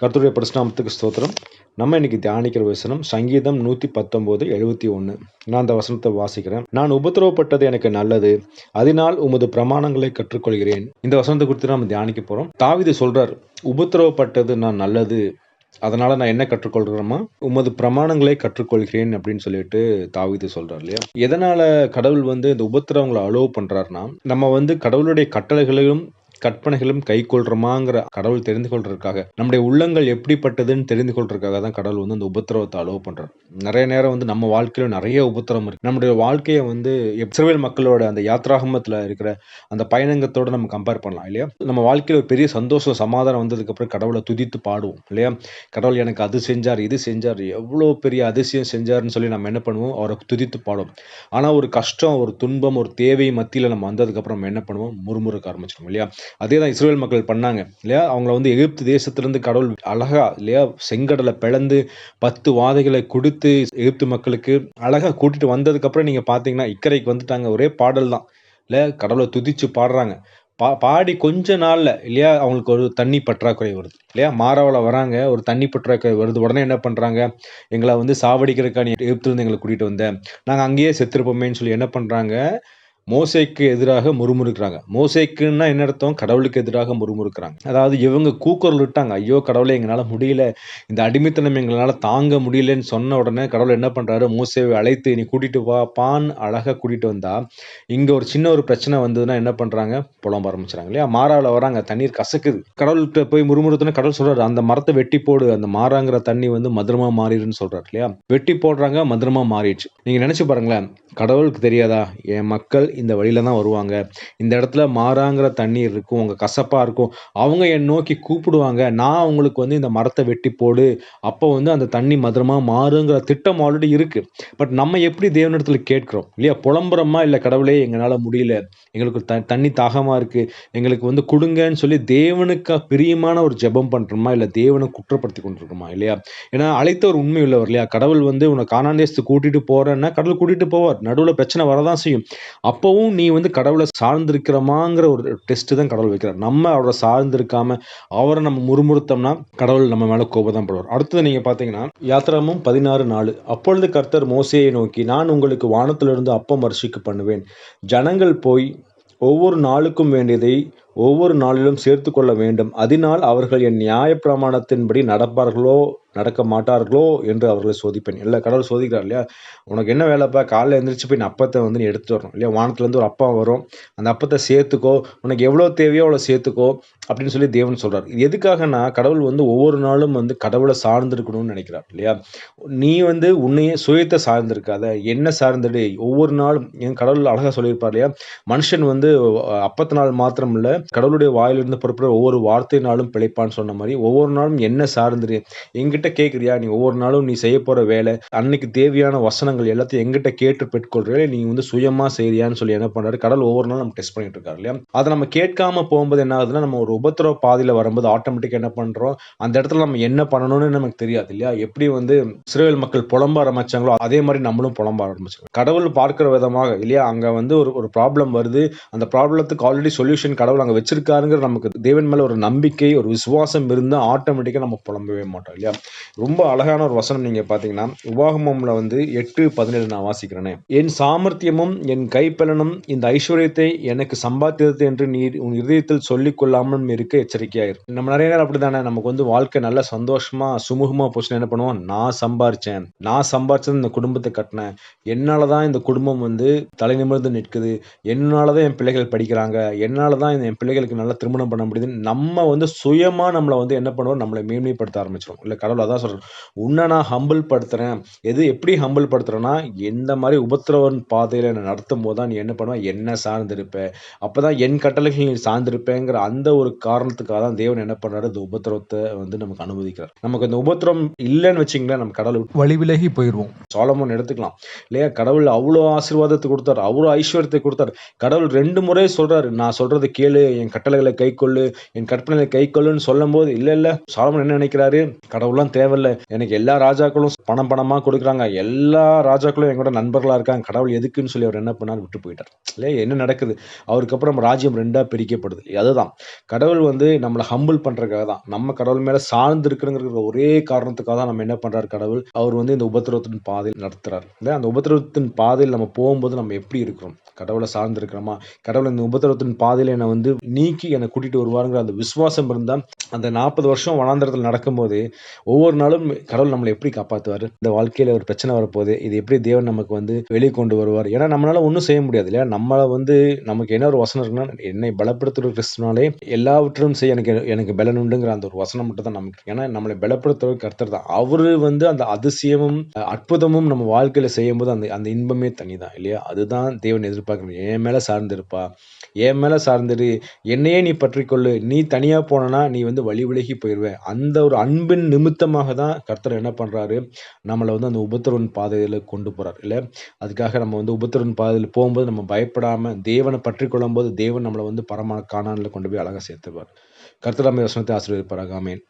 கர்த்தருடைய பரிசுநாமத்துக்கு ஸ்தோத்திரம். நம்ம இன்னைக்கு தியானிக்கிற வசனம் சங்கீதம் நூற்றி பத்தொம்போது எழுபத்தி ஒன்று நான் அந்த வசனத்தை வாசிக்கிறேன். நான் உபத்திரவப்பட்டது எனக்கு நல்லது. அதனால் உமது பிரமாணங்களை கற்றுக்கொள்கிறேன். இந்த வசனத்தை குறித்து நம்ம தியானிக்க போகிறோம் தாவிது சொல்றார் உபத்திரவப்பட்டது நான் நல்லது. அதனால நான் என்ன கற்றுக்கொள்கிறோமா உமது பிரமாணங்களை கற்றுக்கொள்கிறேன் அப்படின்னு சொல்லிட்டு தாவிது சொல்கிறார் இல்லையா? எதனால கடவுள் வந்து இந்த உபத்திரவங்களை அலோவ் பண்றாருன்னா நம்ம வந்து கடவுளுடைய கட்டளைகளையும் கற்பனைகளும் கை கொள்றமாங்கிற கடவுள் தெரிந்து கொள்றதுக்காக நம்முடைய உள்ளங்கள் எப்படிப்பட்டதுன்னு தெரிந்து கொள்றதுக்காக தான் கடவுள் வந்து அந்த உபத்திரவத்தை அலோவ் பண்றார். நிறைய நேரம் வந்து நம்ம வாழ்க்கையில நிறைய உபத்திரம் இருக்கு. நம்முடைய வாழ்க்கையை வந்து இஸ்ரவேல் மக்களோட அந்த யாத்ராகமத்துல இருக்கிற அந்த பயணங்கத்தோட நம்ம கம்பேர் பண்ணலாம் இல்லையா? நம்ம வாழ்க்கையில ஒரு பெரிய சந்தோஷம் சமாதானம் வந்ததுக்கு அப்புறம் கடவுளை துதித்து பாடுவோம் இல்லையா? கடவுள் எனக்கு அது செஞ்சார் இது செஞ்சார் எவ்வளோ பெரிய அதிசயம் செஞ்சாருன்னு சொல்லி நம்ம என்ன பண்ணுவோம்? அவரை துதித்து பாடுவோம். ஆனா ஒரு கஷ்டம் ஒரு துன்பம் ஒரு தேவை மத்தியில நம்ம வந்ததுக்கு அப்புறம் நம்ம என்ன பண்ணுவோம்? முறுமுறுக்க ஆரம்பிச்சிடும் இல்லையா? அதே தான் இஸ்ரேல் மக்கள் பண்ணாங்க இல்லையா? அவங்கள வந்து எகிப்து தேசத்திலிருந்து கடவுள் அழகா இல்லையா? செங்கடலை பிளந்து பத்து வாதைகளை கொடுத்து எகிப்து மக்களுக்கு அழகாக கூட்டிட்டு வந்ததுக்கப்புறம் நீங்கள் பார்த்தீங்கன்னா இக்கரைக்கு வந்துட்டாங்க. ஒரே பாடல் தான் இல்லை கடவுளை துதிச்சு பாடுறாங்க. பா பாடி கொஞ்ச நாளில் இல்லையா? அவங்களுக்கு ஒரு தண்ணி பற்றாக்குறை வருது இல்லையா? மாறாவில் வராங்க ஒரு தண்ணி பற்றாக்குறை வருது. உடனே என்ன பண்ணுறாங்க எங்களை வந்து சாவடிக்கிறதுக்கான நீ எகிப்துலேருந்து எங்களை கூட்டிகிட்டு வந்தேன் நாங்கள் அங்கேயே செத்துருப்போமேன்னு சொல்லி என்ன பண்ணுறாங்க மோசைக்கு எதிராக முறுமுறுக்கிறாங்க. மோசைக்குன்னா என்ன அர்த்தம்? கடவுளுக்கு எதிராக முறுமுறுக்கிறாங்க. அதாவது இவங்க கூக்குரல் விட்டாங்க. ஐயோ கடவுளை எங்களால் முடியல. இந்த அடிமைத்தனம் எங்களால் தாங்க முடியலன்னு சொன்ன உடனே கடவுள் என்ன பண்ணுறாரு மோசையை அழைத்து நீ கூட்டிகிட்டு வா பான் அழகாக கூட்டிகிட்டு வந்தா. இங்கே ஒரு சின்ன ஒரு பிரச்சனை வந்ததுன்னா என்ன பண்ணுறாங்க புலம்ப ஆரம்பிச்சுறாங்க இல்லையா? மாறாவில் வராங்க. தண்ணீர் கசக்குது. கடவுள்கிட்ட போய் முறுமுறுத்துனா கடவுள் சொல்கிறாரு அந்த மரத்தை வெட்டி போடு. அந்த மாறாங்கிற தண்ணி வந்து மதுரமாக மாறிடுன்னு சொல்கிறாரு இல்லையா? வெட்டி போடுறாங்க மதுரமாக மாறிடுச்சு. நீங்கள் நினச்சி பாருங்களேன் கடவுளுக்கு தெரியாதா? என் மக்கள் இந்த வழியில தான் வருவாங்க. இந்த இடத்துல மாறாங்கிற தண்ணீர் இருக்கும் உங்க கசப்பா இருக்கும். அவங்க என் நோக்கி கூப்பிடுவாங்க. நான் அவங்களுக்கு வந்து இந்த மரத்தை வெட்டி போடு. அப்போ வந்து அந்த தண்ணி மதுரமாக மாறுங்கிற திட்டம் ஆல்ரெடி இருக்கு. பட் நம்ம எப்படி தேவனிடத்தில் கேட்குறோம்? இல்லையா புலம்புறமா இல்லை கடவுளே எங்களால் முடியல. எங்களுக்கு த தண்ணி தாகமாக இருக்கு. எங்களுக்கு வந்து கொடுங்கன்னு சொல்லி தேவனுக்கு பிரியமான ஒரு ஜெபம் பண்ணுறோமா இல்லை தேவனை குற்றப்படுத்தி கொண்டிருக்கோமா இல்லையா? ஏன்னா அழைத்த ஒரு உண்மை உள்ளவர் இல்லையா? கடவுள் வந்து உன்னை காணாந்தேசத்துக்கு கூட்டிட்டு போறேன்னா கடவுள் கூட்டிட்டு போவார். நடுவில் பிரச்சனை வரதான் செய்யும். அப்பவும் நீ வந்து கடவுளை சார்ந்திருக்கிறமாங்கிற ஒரு டெஸ்ட் தான் கடவுள் வைக்கிறார். நம்ம அவரை சார்ந்திருக்காம அவரை நம்ம முறுமுறுத்தோம்னா கடவுள் நம்ம மேலே கோபம் படுவார். அடுத்தது நீங்கள் பார்த்தீங்கன்னா யாத்திராமும் பதினாறு நாலு. அப்பொழுது கர்த்தர் மோசையை நோக்கி நான் உங்களுக்கு வானத்திலிருந்து அப்பம் வரிசைக்கு பண்ணுவேன். ஜனங்கள் போய் ஒவ்வொரு நாளுக்கும் வேண்டியதை ஒவ்வொரு நாளிலும் சேர்த்து கொள்ள வேண்டும். அதனால் அவர்கள் என் நியாய பிரமாணத்தின்படி நடப்பார்களோ நடக்க மாட்டார்களோ என்று அவர்களை சோதிப்பேன். இல்லை கடவுள் சோதிக்கிறார் இல்லையா? உனக்கு என்ன வேலைப்பா காலைல எழுந்திரிச்சு போய் அப்பத்தை வந்து நீ எடுத்து வரணும் இல்லையா? வானத்துலேருந்து ஒரு அப்பா வரும். அந்த அப்பத்தை சேர்த்துக்கோ. உனக்கு எவ்வளோ தேவையோ அவ்வளோ சேர்த்துக்கோ அப்படின்னு சொல்லி தேவன் சொல்கிறார் இது எதுக்காகனா கடவுள் வந்து ஒவ்வொரு நாளும் வந்து கடவுளை சார்ந்திருக்கணும்னு நினைக்கிறார் இல்லையா? நீ வந்து உன்னையே சுயத்தை சார்ந்திருக்காத என்ன சார்ந்துடு. ஒவ்வொரு நாளும் என் கடவுள் அழகாக சொல்லியிருப்பார் இல்லையா? மனுஷன் வந்து அப்பத்து நாள் மாத்திரம் இல்லை கடவுளுடைய வாயிலிருந்து புறப்படுற ஒவ்வொரு வார்த்தையினாலும் பிழைப்பான்னு சொன்ன மாதிரி ஒவ்வொரு நாளும் என்ன சார்ந்துரு. எங்கிட்ட கேட்குறியா நீ ஒவ்வொரு நாளும் நீ செய்ய போகிற வேலை அன்னைக்கு தேவையான வசனங்கள் எல்லாத்தையும் எங்கிட்ட கேட்டு பெற்றுக்கொள்றே நீ வந்து சுயமா செய்யறியான்னு சொல்லி என்ன பண்ணுறாரு கடவுள் ஒவ்வொரு நாளும் நம்ம டெஸ்ட் பண்ணிட்டு இருக்காரு இல்லையா? அதை நம்ம கேட்காம போகும்போது என்ன ஆகுதுன்னா நம்ம ஒரு உபத்திரவ பாதையில் வரும்போது ஆட்டோமேட்டிக்கா என்ன பண்ணுறோம் அந்த இடத்துல நம்ம என்ன பண்ணணும்னு நமக்கு தெரியாது இல்லையா? எப்படி வந்து இஸ்ரேல் மக்கள் புலம்ப ஆரம்பிச்சாங்களோ அதே மாதிரி நம்மளும் புலம்ப ஆரம்பிச்சோம் கடவுள் பார்க்கிற விதமாக இல்லையா? அங்கே வந்து ஒரு ஒரு ப்ராப்ளம் வருது. அந்த ப்ராப்ளத்துக்கு ஆல்ரெடி சொல்யூஷன் கடவுள் அங்கே வச்சிருக்காருங்கிற நமக்கு தேவன் மேலே ஒரு நம்பிக்கை ஒரு விசுவாசம் இருந்தால் ஆட்டோமேட்டிக்காக நம்ம புலம்பவே மாட்டோம் இல்லையா? ரொம்ப அழகான ஒரு வசனம் நீங்க பாத்தீங்கன்னா உபாகமம்ல வந்து எட்டு பதினேழு நான் வாசிக்கிறேனே. என் சாமர்த்தியமும் என் கைப்பலனும் இந்த ஐஸ்வர்யத்தை எனக்கு சம்பாத்தியது என்று நீ உன் இதயத்தில் சொல்லிக் கொள்ளாமல் இருக்க எச்சரிக்கையாயிரு. நம்ம நிறைய நேரம் அப்படிதானே நமக்கு வந்து வாழ்க்கை நல்ல சந்தோஷமா சுமூகமா போச்சுன்னு என்ன பண்ணுவோம்? நான் சம்பாரிச்சேன். நான் சம்பாரிச்சது இந்த குடும்பத்தை கட்டினேன். என்னாலதான் இந்த குடும்பம் வந்து தலை நிமிர்ந்து நிற்குது. என்னாலதான் என் பிள்ளைகள் படிக்கிறாங்க. என்னாலதான் என் பிள்ளைகளுக்கு நல்லா திருமணம் பண்ண முடியுது நம்ம வந்து சுயமா நம்மளை வந்து என்ன பண்ணுவோம்? நம்மளை மேன்மைப்படுத்த ஆரம்பிச்சிடும் இல்ல கடவுள் அதான் சொல்றேன். உன்னை நான் ஹம்பிள் படுத்துறேன். எது எப்படி ஹம்பிள் படுத்துறேன்னா எந்த மாதிரி உபத்திரவன் பாதையில நான் நடத்தும் போது தான் நீ என்ன பண்ணுவ? என்ன சார்ந்திருப்ப. அப்பதான் என் கட்டளைகள் நீ சார்ந்திருப்பேங்கிற அந்த ஒரு காரணத்துக்காக தான் தேவன் என்ன பண்றாரு? இந்த உபத்திரவத்தை வந்து நமக்கு அனுமதிக்கிறார். நமக்கு இந்த உபத்திரம் இல்லைன்னு வச்சுங்களேன் நம்ம கடவுள். வழி விலகி போயிடுவோம் சாலமோன் எடுத்துக்கலாம். இல்லையா? கடவுள் அவ்வளோ ஆசீர்வாதத்தை கொடுத்தாரு. அவ்வளோ ஐஸ்வர்யத்தை கொடுத்தாரு. கடவுள் ரெண்டு முறை சொல்றாரு. நான் சொல்றது கேளு என் கட்டளைகளை கை கொள்ளு என் கற்பனைகளை கை கொள்ளுன்னு சொல்லும் போது இல்ல இல்ல. சாலமன் என்ன நினைக்கிறாரு? கடவுள்லாம் பணம் தேவையில்லை. எனக்கு எல்லா ராஜாக்களும் பணம் பணமா கொடுக்குறாங்க. எல்லா ராஜாக்களும் எங்களோட நண்பர்களா இருக்காங்க. கடவுள் எதுக்குன்னு சொல்லி அவர் என்ன பண்ணார்? விட்டு போயிட்டார். இல்லையா என்ன நடக்குது? அவருக்கு அப்புறம் ராஜ்யம் ரெண்டா பிரிக்கப்படுது அதுதான். கடவுள் வந்து நம்மளை ஹம்பிள் பண்றதுக்காக தான். நம்ம கடவுள் மேல சார்ந்து இருக்கிறங்கிற ஒரே காரணத்துக்காக தான் நம்ம என்ன பண்றாரு கடவுள்? அவர் வந்து இந்த உபத்திரவத்தின் பாதையில் நடத்துறாரு. இல்லை அந்த உபத்திரவத்தின் பாதையில் நம்ம போகும்போது நம்ம எப்படி இருக்கிறோம்? கடவுளை சார்ந்து இருக்கிறோமா? கடவுள் இந்த உபத்திரவத்தின் பாதையில் என்னை வந்து நீக்கி என்னை கூட்டிட்டு வருவாருங்கிற அந்த விசுவாசம் இருந்தா அந்த நாற்பது வருஷம் வனாந்திரத்தில் நடக்கும்போது ஒவ்வொரு ஒவ்வொரு நாளும் கடவுள் நம்மளை எப்படி காப்பாற்றுவார் இந்த வாழ்க்கையில் ஒரு பிரச்சனை வரப்போகுது. இது எப்படி தேவன் நமக்கு வந்து வெளியே கொண்டு வருவார்? ஏன்னா நம்மளால ஒன்றும் செய்ய முடியாது இல்லையா? நம்மளை வந்து நமக்கு என்ன ஒரு வசனம் இருக்குன்னா என்னை பலப்படுத்துகிற கிறிஸ்துனாலே எல்லாவற்றும் செய்ய எனக்கு எனக்கு பலன் உண்டுங்கிற அந்த ஒரு வசனம் மட்டும் தான் நமக்கு ஏன்னா நம்மளை பலப்படுத்துகிற கருத்தர் தான். அவர் வந்து அந்த அதிசயமும் அற்புதமும் நம்ம வாழ்க்கையில் செய்யும்போது அந்த அந்த இன்பமே தனிதான் இல்லையா? அதுதான் தேவன் எதிர்பார்க்கணும். என் மேலே சார்ந்திருப்பா. என் மேலே சார்ந்துரு. என்னையே நீ பற்றிக்கொள்ளு. நீ தனியாக போனனா நீ வந்து வழி விலகி போயிடுவ அந்த ஒரு அன்பின் நிமித்தம் மூலமாக தான் கர்த்தர் என்ன பண்றாரு? நம்மளை வந்து அந்த உபத்திரவன் பாதையில் கொண்டு போகிறார் இல்ல? அதுக்காக நம்ம வந்து உபத்திரவன் பாதையில் போகும்போது நம்ம பயப்படாம தேவனை பற்றி கொள்ளும்போது தேவன் நம்மளை வந்து பரமான காணானில் கொண்டு போய் அழகா சேர்த்துவார் கர்த்தர் நம்ம வசனத்தை ஆசீர்வதிப்பாராக. ஆமேன்.